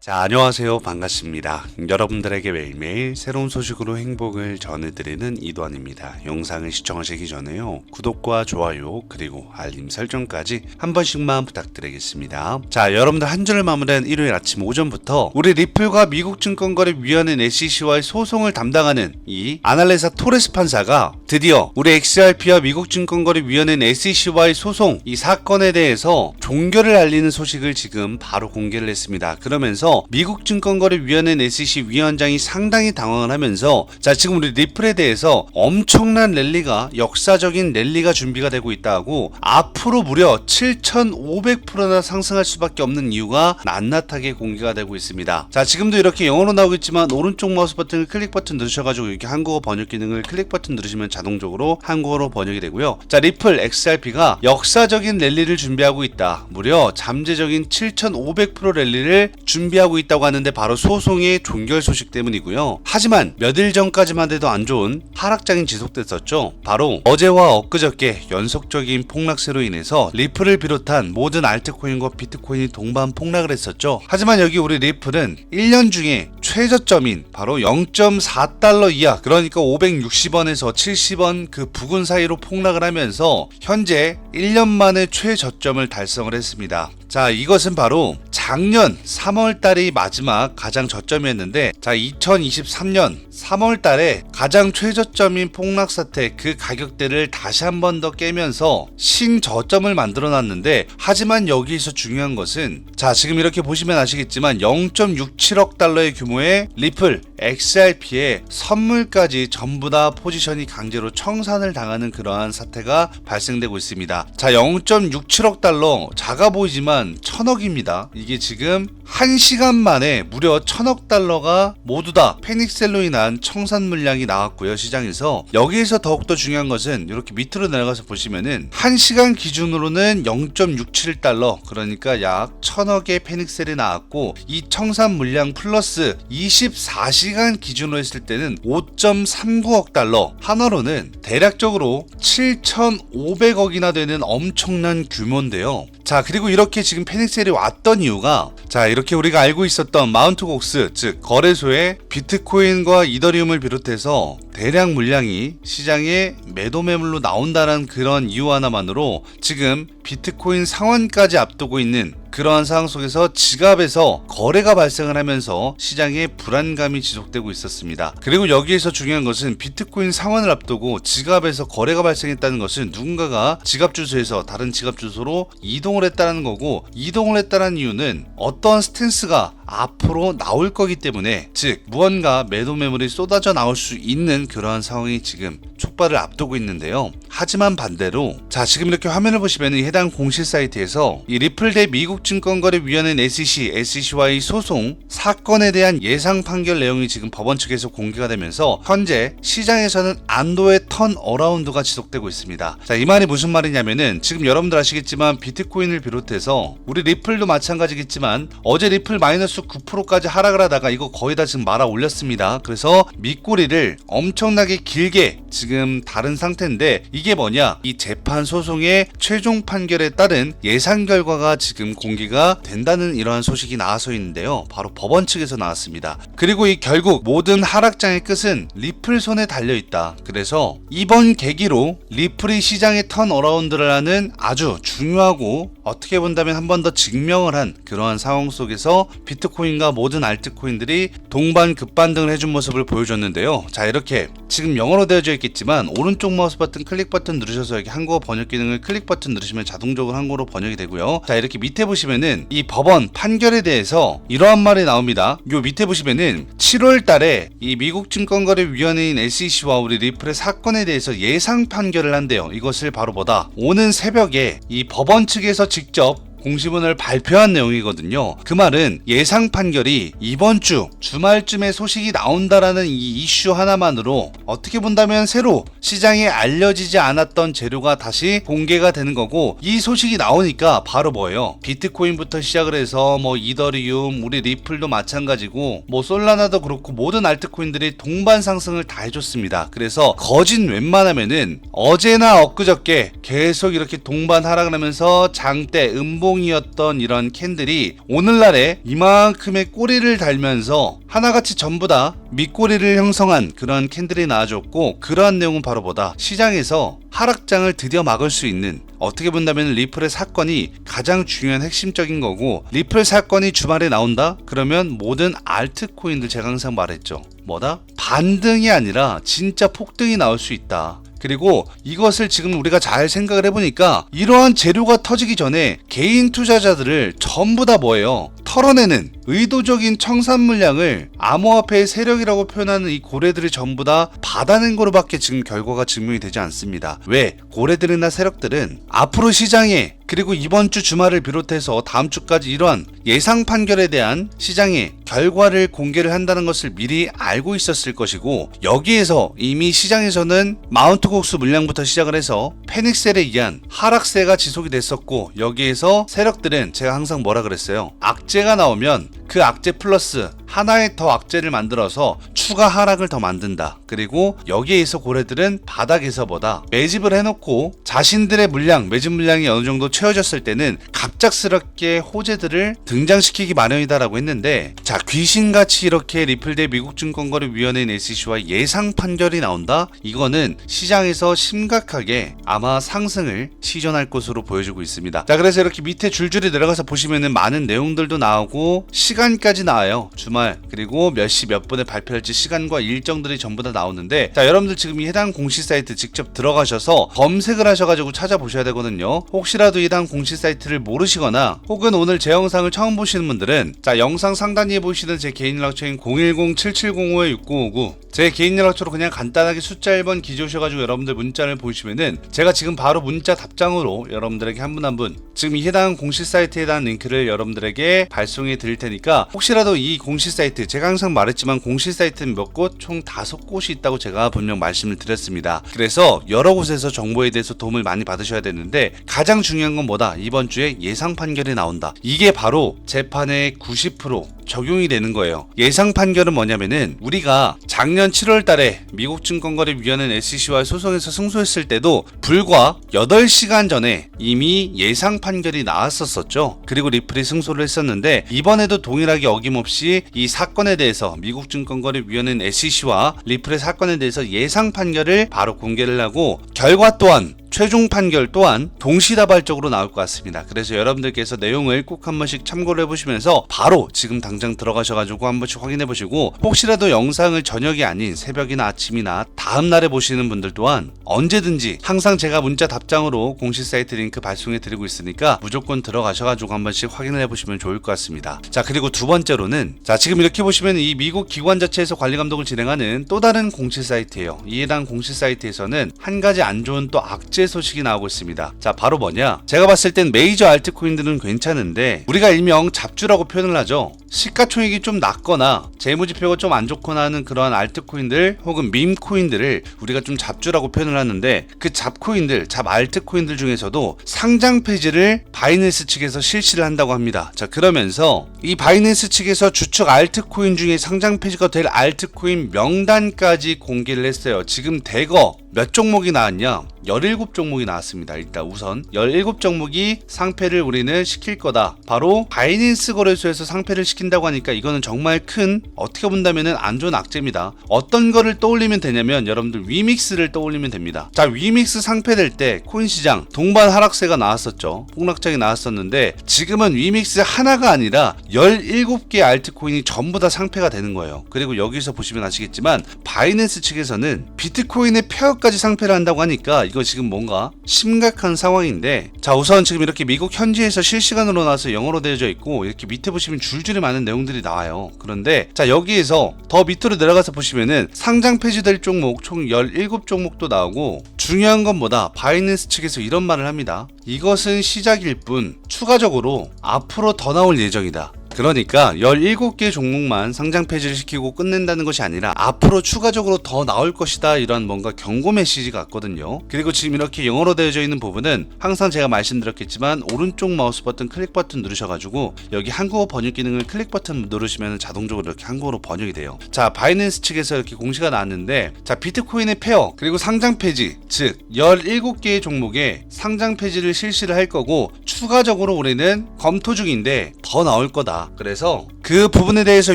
자, 안녕하세요. 반갑습니다. 여러분들에게 매일매일 새로운 소식으로 행복을 전해드리는 이도환입니다. 영상을 시청하시기 전에요. 구독과 좋아요, 그리고 알림 설정까지 한 번씩만 부탁드리겠습니다. 자, 여러분들 한 주를 마무리한 일요일 아침 오전부터 우리 리플과 미국 증권거래위원회 SEC와의 소송을 담당하는 이 아날레사 토레스 판사가 드디어 우리 XRP와 미국 증권거래위원회 SEC와의 소송 이 사건에 대해서 종결을 알리는 소식을 지금 바로 공개를 했습니다. 그러면서 미국 증권거래위원회 SEC 위원장이 상당히 당황을 하면서 자 지금 우리 리플에 대해서 엄청난 랠리가 역사적인 랠리가 준비가 되고 있다고 앞으로 무려 7,500%나 상승할 수밖에 없는 이유가 낱낱하게 공개가 되고 있습니다. 자 지금도 이렇게 영어로 나오겠지만 오른쪽 마우스 버튼을 클릭 버튼 누르셔가지고 이렇게 한국어 번역 기능을 클릭 버튼 누르시면 자동적으로 한국어로 번역이 되고요. 자 리플 XRP가 역사적인 랠리를 준비하고 있다. 무려 잠재적인 7,500% 랠리를 준비 하고 있다고 하는데 바로 소송의 종결 소식 때문이고요. 하지만 몇 일 전까지만 해도 안 좋은 하락장이 지속됐었죠. 바로 어제와 엊그저께 연속적인 폭락세로 인해서 리플을 비롯한 모든 알트코인과 비트코인이 동반 폭락을 했었죠. 하지만 여기 우리 리플은 1년 중에 최저점인 바로 0.4달러 이하 그러니까 560원에서 70원 그 부근 사이로 폭락을 하면서 현재 1년 만에 최저점을 달성을 했습니다. 자, 이것은 바로 작년 3월 달이 마지막 가장 저점이었는데 자, 2023년 3월 달에 가장 최저점인 폭락 사태 그 가격대를 다시 한 번 더 깨면서 신저점을 만들어 놨는데 하지만 여기에서 중요한 것은 자, 지금 이렇게 보시면 아시겠지만 0.67억 달러의 규모의 리플 XRP의 선물까지 전부 다 포지션이 강제로 청산을 당하는 그러한 사태가 발생되고 있습니다. 자, 0.67억 달러 작아 보이지만 천억입니다. 이게 지금 1시간 만에 무려 천억 달러가 모두 다 패닉셀로 인한 청산 물량이 나왔고요, 시장에서. 여기에서 더욱더 중요한 것은 이렇게 밑으로 내려가서 보시면은 1시간 기준으로는 0.67달러, 그러니까 약 천억의 패닉셀이 나왔고 이 청산 물량 플러스 24시간 기준으로 했을 때는 5.39억 달러, 한화로는 대략적으로 7,500억이나 되는 엄청난 규모인데요. 자, 그리고 이렇게 지금 패닉셀이 왔던 이유가 자, 이렇게 우리가 알고 있었던 마운트 곡스, 즉 거래소에 비트코인과 이더리움을 비롯해서 대량 물량이 시장에 매도 매물로 나온다는 그런 이유 하나만으로 지금 비트코인 상환까지 앞두고 있는 그러한 상황 속에서 지갑에서 거래가 발생을 하면서 시장에 불안감이 지속되고 있었습니다. 그리고 여기에서 중요한 것은 비트코인 상환을 앞두고 지갑에서 거래가 발생했다는 것은 누군가가 지갑 주소에서 다른 지갑 주소로 이동을 했다는 거고 이동을 했다는 이유는 어떤 스탠스가 앞으로 나올 거기 때문에 즉 무언가 매도 매물이 쏟아져 나올 수 있는 그러한 상황이 지금 촉발을 앞두고 있는데요. 하지만 반대로 자 지금 이렇게 화면을 보시면 이 해당 공식 사이트에서 이 리플 대 미국 증권거래위원회 SEC, SEC와의 소송 사건에 대한 예상 판결 내용이 지금 법원 측에서 공개가 되면서 현재 시장에서는 안도의 턴 어라운드가 지속되고 있습니다. 자 이 말이 무슨 말이냐면은 지금 여러분들 아시겠지만 비트코인을 비롯해서 우리 리플도 마찬가지겠지만 어제 리플 마이너스 9%까지 하락을 하다가 이거 거의 다 지금 말아 올렸습니다. 그래서 밑꼬리를 엄청나게 길게 지금 다른 상태인데 이게 뭐냐? 이 재판 소송의 최종 판결에 따른 예상 결과가 지금 공개가 된다는 이러한 소식이 나와서 있는데요. 바로 법원 측에서 나왔습니다. 그리고 이 결국 모든 하락장의 끝은 리플 손에 달려 있다. 그래서 이번 계기로 리플이 시장의 턴 어라운드를 하는 아주 중요하고 어떻게 본다면 한 번 더 증명을 한 그러한 상황 속에서 비트코인과 모든 알트코인들이 동반 급반등을 해준 모습을 보여줬는데요. 자 이렇게 지금 영어로 되어져 있겠지만 오른쪽 마우스 버튼 클릭 버튼 누르셔서 여기 한국어 번역 기능을 클릭 버튼 누르시면 자동적으로 한국어로 번역이 되고요. 자 이렇게 밑에 보시면은 이 법원 판결에 대해서 이러한 말이 나옵니다. 요 밑에 보시면은 7월 달에 이 미국 증권거래위원회인 SEC와 우리 리플의 사건에 대해서 예상 판결을 한대요. 이것을 바로 뭐다? 오는 새벽에 이 법원 측에서 직접 공시문을 발표한 내용이거든요. 그 말은 예상 판결이 이번 주 주말쯤에 소식이 나온다라는 이 이슈 하나만으로 어떻게 본다면 새로 시장에 알려지지 않았던 재료가 다시 공개가 되는 거고 이 소식이 나오니까 바로 뭐예요? 비트코인부터 시작을 해서 뭐 이더리움, 우리 리플도 마찬가지고 뭐 솔라나도 그렇고 모든 알트코인들이 동반 상승을 다 해줬습니다. 그래서 거진 웬만하면은 어제나 엊그저께 계속 이렇게 동반 하락을 하면서 장대 음봉 연봉이었던 이런 캔들이 오늘날에 이만큼의 꼬리를 달면서 하나같이 전부 다 밑꼬리를 형성한 그런 캔들이 나와줬고 그러한 내용은 바로 뭐다 시장에서 하락장을 드디어 막을 수 있는 어떻게 본다면 리플의 사건이 가장 중요한 핵심적인 거고 리플 사건이 주말에 나온다? 그러면 모든 알트코인들 제가 항상 말했죠 뭐다? 반등이 아니라 진짜 폭등이 나올 수 있다 그리고 이것을 지금 우리가 잘 생각을 해보니까 이러한 재료가 터지기 전에 개인 투자자들을 전부 다 뭐예요? 털어내는 의도적인 청산 물량을 암호화폐의 세력이라고 표현하는 이 고래들이 전부 다 받아낸 거로밖에 지금 결과가 증명이 되지 않습니다. 왜? 고래들이나 세력들은 앞으로 시장에 그리고 이번 주 주말을 비롯해서 다음 주까지 이러한 예상 판결에 대한 시장의 결과를 공개를 한다는 것을 미리 알고 있었을 것이고 여기에서 이미 시장에서는 마운트 곡수 물량부터 시작을 해서 패닉셀에 의한 하락세가 지속이 됐었고 여기에서 세력들은 제가 항상 뭐라 그랬어요 악재가 나오면 그 악재 플러스 하나의 더 악재를 만들어서 추가 하락을 더 만든다. 그리고 여기에서 고래들은 바닥 에서보다 매집을 해놓고 자신들의 물량, 매집 물량이 어느 정도 채워졌을 때는 갑작스럽게 호재들을 등장시키기 마련이다라고 했는데 자 귀신같이 이렇게 리플대 미국 증권거래위원회 SEC와 예상 판결이 나온다? 이거는 시장에서 심각하게 아마 상승을 시전할 것으로 보여주고 있습니다. 자 그래서 이렇게 밑에 줄줄이 내려가서 보시면은 많은 내용들도 나오고 시간까지 나와요. 주말 그리고 몇 시 몇 분에 발표할지 시간과 일정들이 전부 다 나오는데 자 여러분들 지금 이 해당 공시 사이트 직접 들어가셔서 검색을 하셔가지고 찾아보셔야 되거든요. 혹시라도 해당 공시 사이트를 모르시거나 혹은 오늘 제 영상을 처음 보시는 분들은 자 영상 상단위에 보시는 제 개인 연락처인 010-7705-6959 제 개인 연락처로 그냥 간단하게 숫자 1번 기조셔가지고 여러분들 문자를 보시면은 제가 지금 바로 문자 답장으로 여러분들에게 한 분 한 분 지금 이 해당 공시 사이트에 대한 링크를 여러분들에게 발송해 드릴 테니까 혹시라도 이 공시 사이트 제가 항상 말했지만 공시 사이트는 몇 곳 총 다섯 곳이 있다고 제가 분명 말씀을 드렸습니다. 그래서 여러 곳에서 정보에 대해서 도움을 많이 받으셔야 되는데 가장 중요한 건 뭐다? 이번 주에 예상 판결이 나온다. 이게 바로 재판의 90% 적용이 되는 거예요. 예상 판결은 뭐냐면은 우리가 작년 7월 달에 미국 증권거래위원회 SEC와 소송에서 승소했을 때도 불과 8시간 전에 이미 예상 판결이 나왔었었죠. 그리고 리플이 승소를 했었는데 이번에도 동일하게 어김없이 이 사건에 대해서 미국 증권거래위원회 SEC와 리플의 사건에 대해서 예상 판결을 바로 공개를 하고 결과 또한 최종 판결 또한 동시다발적으로 나올 것 같습니다. 그래서 여러분들께서 내용을 꼭 한 번씩 참고를 해보시면서 바로 지금 당장 들어가셔가지고 한 번씩 확인해 보시고 혹시라도 영상을 저녁이 아닌 새벽이나 아침이나 다음 날에 보시는 분들 또한 언제든지 항상 제가 문자 답장으로 공식 사이트 링크 발송해 드리고 있으니까 무조건 들어가셔가지고 한 번씩 확인을 해보시면 좋을 것 같습니다. 자 그리고 두 번째로는 자 지금 이렇게 보시면 이 미국 기관 자체에서 관리 감독을 진행하는 또 다른 공식 사이트예요. 이 해당 공식 사이트에서는 한 가지 안 좋은 또 악재 소식이 나오고 있습니다. 자 바로 뭐냐? 제가 봤을 땐 메이저 알트코인들은 괜찮은데 우리가 일명 잡주라고 표현을 하죠. 시가총액이 좀 낮거나 재무지표가 좀 안 좋거나 하는 그러한 알트코인들 혹은 밈코인들을 우리가 좀 잡주라고 표현을 하는데 그 잡코인들, 잡 알트코인들 중에서도 상장 폐지를 바이낸스 측에서 실시를 한다고 합니다. 자 그러면서 이 바이낸스 측에서 주축 알트코인 중에 상장 폐지가 될 알트코인 명단까지 공개를 했어요. 지금 대거 몇 종목이 나왔냐? 17 종목이 나왔습니다. 일단 우선 17종목이 상패를 우리는 시킬 거다. 바로 바이낸스 거래소에서 상패를 시킨다고 하니까 이거는 정말 큰 어떻게 본다면은 안 좋은 악재입니다. 어떤 거를 떠올리면 되냐면 여러분들 위믹스를 떠올리면 됩니다. 자, 위믹스 상패될 때 코인 시장 동반 하락세가 나왔었죠. 폭락장이 나왔었는데 지금은 위믹스 하나가 아니라 17개 알트코인이 전부 다 상패가 되는 거예요. 그리고 여기서 보시면 아시겠지만 바이낸스 측에서는 비트코인의 폐허까지 상패를 한다고 하니까 이거 지금 뭔가 심각한 상황인데 자 우선 지금 이렇게 미국 현지에서 실시간으로 나와서 영어로 되어져 있고 이렇게 밑에 보시면 줄줄이 많은 내용들이 나와요. 그런데 자 여기에서 더 밑으로 내려가서 보시면은 상장 폐지될 종목 총 17종목도 나오고 중요한 건 뭐다? 바이낸스 측에서 이런 말을 합니다. 이것은 시작일 뿐 추가적으로 앞으로 더 나올 예정이다 그러니까 17개 종목만 상장 폐지를 시키고 끝낸다는 것이 아니라 앞으로 추가적으로 더 나올 것이다 이런 뭔가 경고 메시지 같거든요. 그리고 지금 이렇게 영어로 되어져 있는 부분은 항상 제가 말씀드렸겠지만 오른쪽 마우스 버튼 클릭 버튼 누르셔가지고 여기 한국어 번역 기능을 클릭 버튼 누르시면 자동적으로 이렇게 한국어로 번역이 돼요. 자 바이낸스 측에서 이렇게 공시가 나왔는데 자 비트코인의 페어 그리고 상장 폐지 즉 17개의 종목에 상장 폐지를 실시를 할 거고 추가적으로 우리는 검토 중인데 더 나올 거다. 그래서 그 부분에 대해서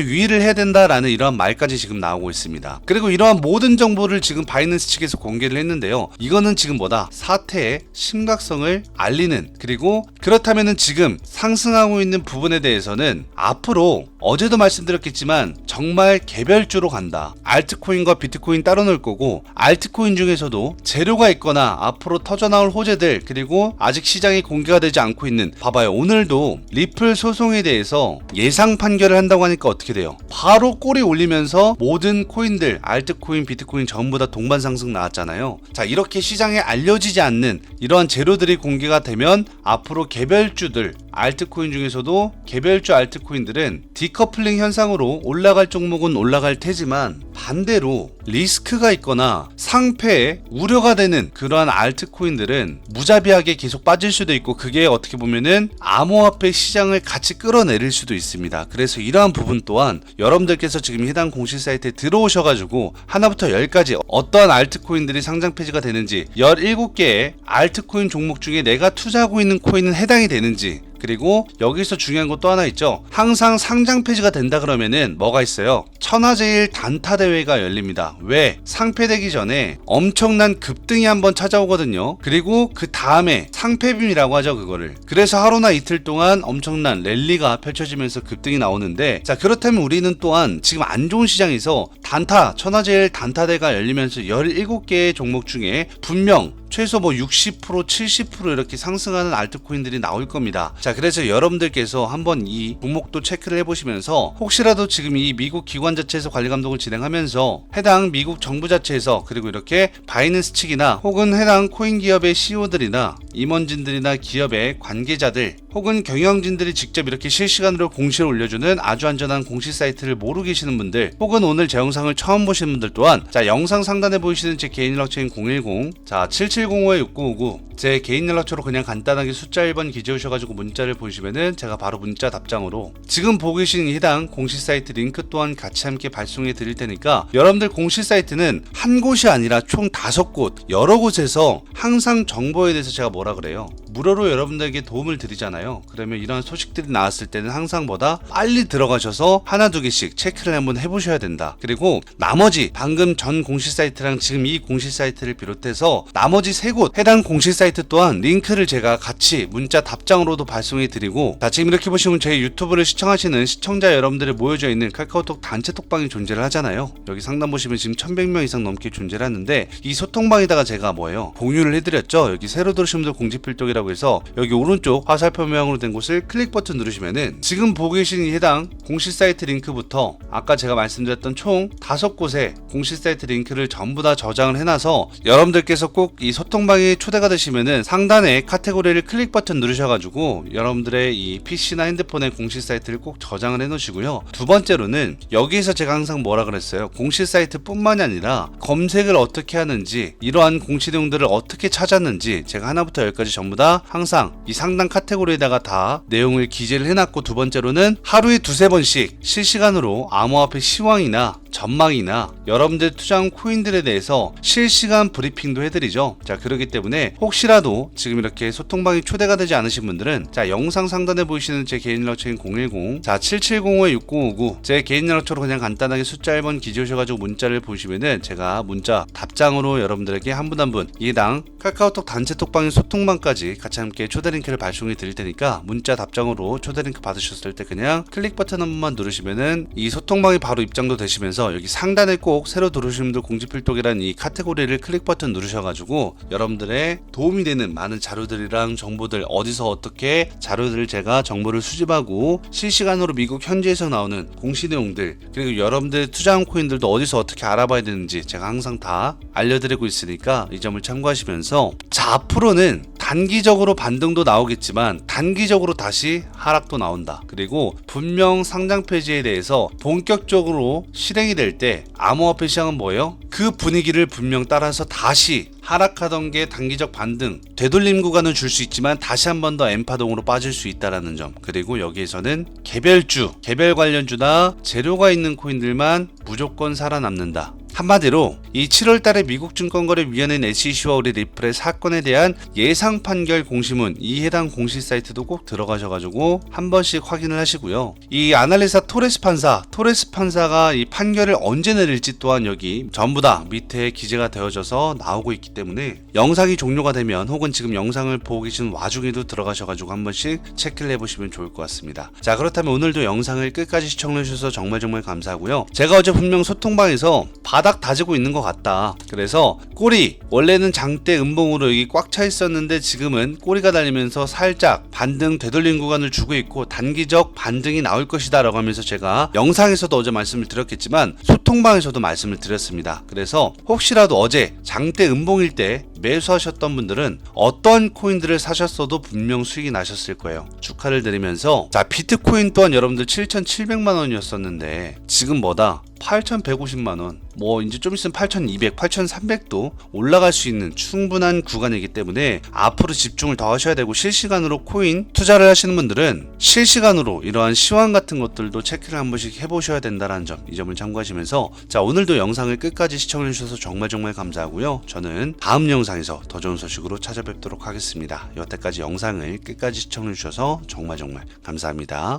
유의를 해야 된다라는 이러한 말까지 지금 나오고 있습니다. 그리고 이러한 모든 정보를 지금 바이낸스 측에서 공개를 했는데요. 이거는 지금 뭐다? 사태의 심각성을 알리는 그리고 그렇다면은 지금 상승하고 있는 부분에 대해서는 앞으로 어제도 말씀드렸겠지만 정말 개별주로 간다. 알트코인과 비트코인 따로 놓을 거고 알트코인 중에서도 재료가 있거나 앞으로 터져 나올 호재들 그리고 아직 시장에 공개가 되지 않고 있는 봐봐요. 오늘도 리플 소송에 대해서 예상 판결을 한다고 하니까 어떻게 돼요? 바로 꼬리 올리면서 모든 코인들 알트코인, 비트코인 전부 다 동반 상승 나왔잖아요. 자, 이렇게 시장에 알려지지 않는 이러한 재료들이 공개가 되면 앞으로 개별주들 알트코인 중에서도 개별주 알트코인들은 디커플링 현상으로 올라갈 종목은 올라갈 테지만 반대로 리스크가 있거나 상패에 우려가 되는 그러한 알트코인들은 무자비하게 계속 빠질 수도 있고 그게 어떻게 보면은 암호화폐 시장을 같이 끌어내릴 수도 있습니다. 그래서 이러한 부분 또한 여러분들께서 지금 해당 공식 사이트에 들어오셔가지고 하나부터 열까지 어떠한 알트코인들이 상장 폐지가 되는지 17개의 알트코인 종목 중에 내가 투자하고 있는 코인은 해당이 되는지 그리고 여기서 중요한 것 또 하나 있죠. 항상 상장 폐지가 된다 그러면은 뭐가 있어요? 천하제일 단타 대회가 열립니다. 왜? 상패되기 전에 엄청난 급등이 한번 찾아오거든요. 그리고 그 다음에 상패빔이라고 하죠, 그거를. 그래서 하루나 이틀 동안 엄청난 랠리가 펼쳐지면서 급등이 나오는데 자, 그렇다면 우리는 또한 지금 안 좋은 시장에서 단타, 천하제일 단타대가 열리면서 17개의 종목 중에 분명 최소 뭐 60% 70% 이렇게 상승하는 알트코인들이 나올 겁니다. 자, 그래서 여러분들께서 한번 이 종목도 체크를 해보시면서 혹시라도 지금 이 미국 기관 자체에서 관리 감독을 진행하면서 해당 미국 정부 자체에서 그리고 이렇게 바이낸스 측이나 혹은 해당 코인 기업의 CEO들이나 임원진들이나 기업의 관계자들 혹은 경영진들이 직접 이렇게 실시간으로 공시를 올려주는 아주 안전한 공시 사이트를 모르고 계시는 분들 혹은 오늘 제 영상을 처음 보시는 분들 또한 자 영상 상단에 보이시는 제 개인 연락처인 010 자 7705-6959 제 개인 연락처로 그냥 간단하게 숫자 1번 기재우셔가지고 문자를 보시면은 제가 바로 문자 답장으로 지금 보고 계신 해당 공시 사이트 링크 또한 같이 함께 발송해 드릴 테니까 여러분들 공시 사이트는 한 곳이 아니라 총 다섯 곳 여러 곳에서 항상 정보에 대해서 제가 뭐라 그래요 무료로 여러분들에게 도움을 드리잖아요. 그러면 이런 소식들이 나왔을 때는 항상 보다? 빨리 들어가셔서 하나 두 개씩 체크를 한번 해보셔야 된다. 그리고 나머지 방금 전 공시 사이트랑 지금 이 공시 사이트를 비롯해서 나머지 세 곳 해당 공시 사이트 또한 링크를 제가 같이 문자 답장으로도 발송해 드리고 자 지금 이렇게 보시면 제 유튜브를 시청하시는 시청자 여러분들이 모여져 있는 카카오톡 단체 톡방이 존재를 하잖아요. 여기 상단 보시면 지금 1100명 이상 넘게 존재를 하는데 이 소통방에다가 제가 뭐예요? 공유를 해드렸죠. 여기 새로 들으신 분들 공지 필독이라고 해서 여기 오른쪽 화살표 모양으로 된 곳을 클릭 버튼 누르시면은 지금 보고 계신 이 해당 공식 사이트 링크부터 아까 제가 말씀드렸던 총 다섯 곳의 공식 사이트 링크를 전부 다 저장을 해놔서 여러분들께서 꼭 이 소통방에 초대가 되시면은 상단에 카테고리를 클릭 버튼 누르셔가지고 여러분들의 이 PC나 핸드폰의 공식 사이트를 꼭 저장을 해 놓으시고요. 두 번째로는 여기에서 제가 항상 뭐라 그랬어요. 공식 사이트뿐만이 아니라 검색을 어떻게 하는지 이러한 공시 내용들을 어떻게 찾았는지 제가 하나부터 열까지 전부 다 항상 이 상단 카테고리에다가 다 내용을 기재를 해놨고 두 번째로는 하루에 두세 번씩 실시간으로 암호화폐 시황이나 전망이나 여러분들 투자한 코인들에 대해서 실시간 브리핑도 해드리죠. 자, 그렇기 때문에 혹시라도 지금 이렇게 소통방이 초대가 되지 않으신 분들은 자, 영상 상단에 보이시는 제 개인 연락처인 010, 자, 7705-6059, 제 개인 연락처로 그냥 간단하게 숫자 1번 기재오셔가지고 문자를 보시면은 제가 문자 답장으로 여러분들에게 한 분 한분 이당 카카오톡 단체 톡방인 소통방까지 같이 함께 초대 링크를 발송해 드릴 테니까 문자 답장으로 초대 링크 받으셨을 때 그냥 클릭 버튼 한 번만 누르시면은 이 소통방이 바로 입장도 되시면서 여기 상단에 꼭 새로 들어오신 분들 공지필독이라는 이 카테고리를 클릭 버튼 누르셔가지고 여러분들의 도움이 되는 많은 자료들이랑 정보들 어디서 어떻게 자료들을 제가 정보를 수집하고 실시간으로 미국 현지에서 나오는 공시 내용들 그리고 여러분들 투자한 코인들도 어디서 어떻게 알아봐야 되는지 제가 항상 다 알려드리고 있으니까 이 점을 참고하시면서 자 앞으로는 단기적으로 반등도 나오겠지만 단기적으로 다시 하락도 나온다. 그리고 분명 상장 폐지에 대해서 본격적으로 실행이 될 때 암호화폐 시장은 뭐예요? 그 분위기를 분명 따라서 다시 하락하던 게 단기적 반등 되돌림 구간을 줄수 있지만 다시 한 번 더 엠파동으로 빠질 수 있다라는 점 그리고 여기에서는 개별주 개별 관련주나 재료가 있는 코인들만 무조건 살아남는다 한마디로 이 7월 달에 미국 증권거래위원회 SEC와 우리 리플의 사건에 대한 예상 판결 공시문 이 해당 공시 사이트도 꼭 들어가셔가지고 한 번씩 확인을 하시고요. 이 아날리사 토레스 판사, 토레스 판사가 이 판결을 언제 내릴지 또한 여기 전부 다 밑에 기재가 되어져서 나오고 있기 때문에 영상이 종료가 되면 혹은 지금 영상을 보고 계신 와중에도 들어가셔가지고 한 번씩 체크를 해보시면 좋을 것 같습니다. 자 그렇다면 오늘도 영상을 끝까지 시청해주셔서 정말 정말 감사하고요. 제가 어제 분명 소통방에서 바닥 다지고 있는 것 같다. 그래서 꼬리 원래는 장대 음봉으로 여기 꽉 차 있었는데 지금은 꼬리가 달리면서 살짝 반등 되돌림 구간을 주고 있고 단기적 반등이 나올 것이다 라고 하면서 제가 영상에서도 어제 말씀을 드렸겠지만 소통방에서도 말씀을 드렸습니다. 그래서 혹시라도 어제 장대 음봉일 때 매수하셨던 분들은 어떤 코인들을 사셨어도 분명 수익이 나셨을 거예요. 축하를 드리면서 자 비트코인 또한 여러분들 7,700만 원이었었는데 지금 뭐다 8,150만 원. 뭐 이제 좀 있으면 8,200, 8,300도 올라갈 수 있는 충분한 구간이기 때문에 앞으로 집중을 더 하셔야 되고 실시간으로 코인 투자를 하시는 분들은 실시간으로 이러한 시황 같은 것들도 체크를 한 번씩 해보셔야 된다는 점, 이 점을 참고하시면서 자 오늘도 영상을 끝까지 시청해 주셔서 정말 정말 감사하고요. 저는 다음 영상에서 더 좋은 소식으로 찾아뵙도록 하겠습니다. 여태까지 영상을 끝까지 시청해 주셔서 정말 정말 감사합니다.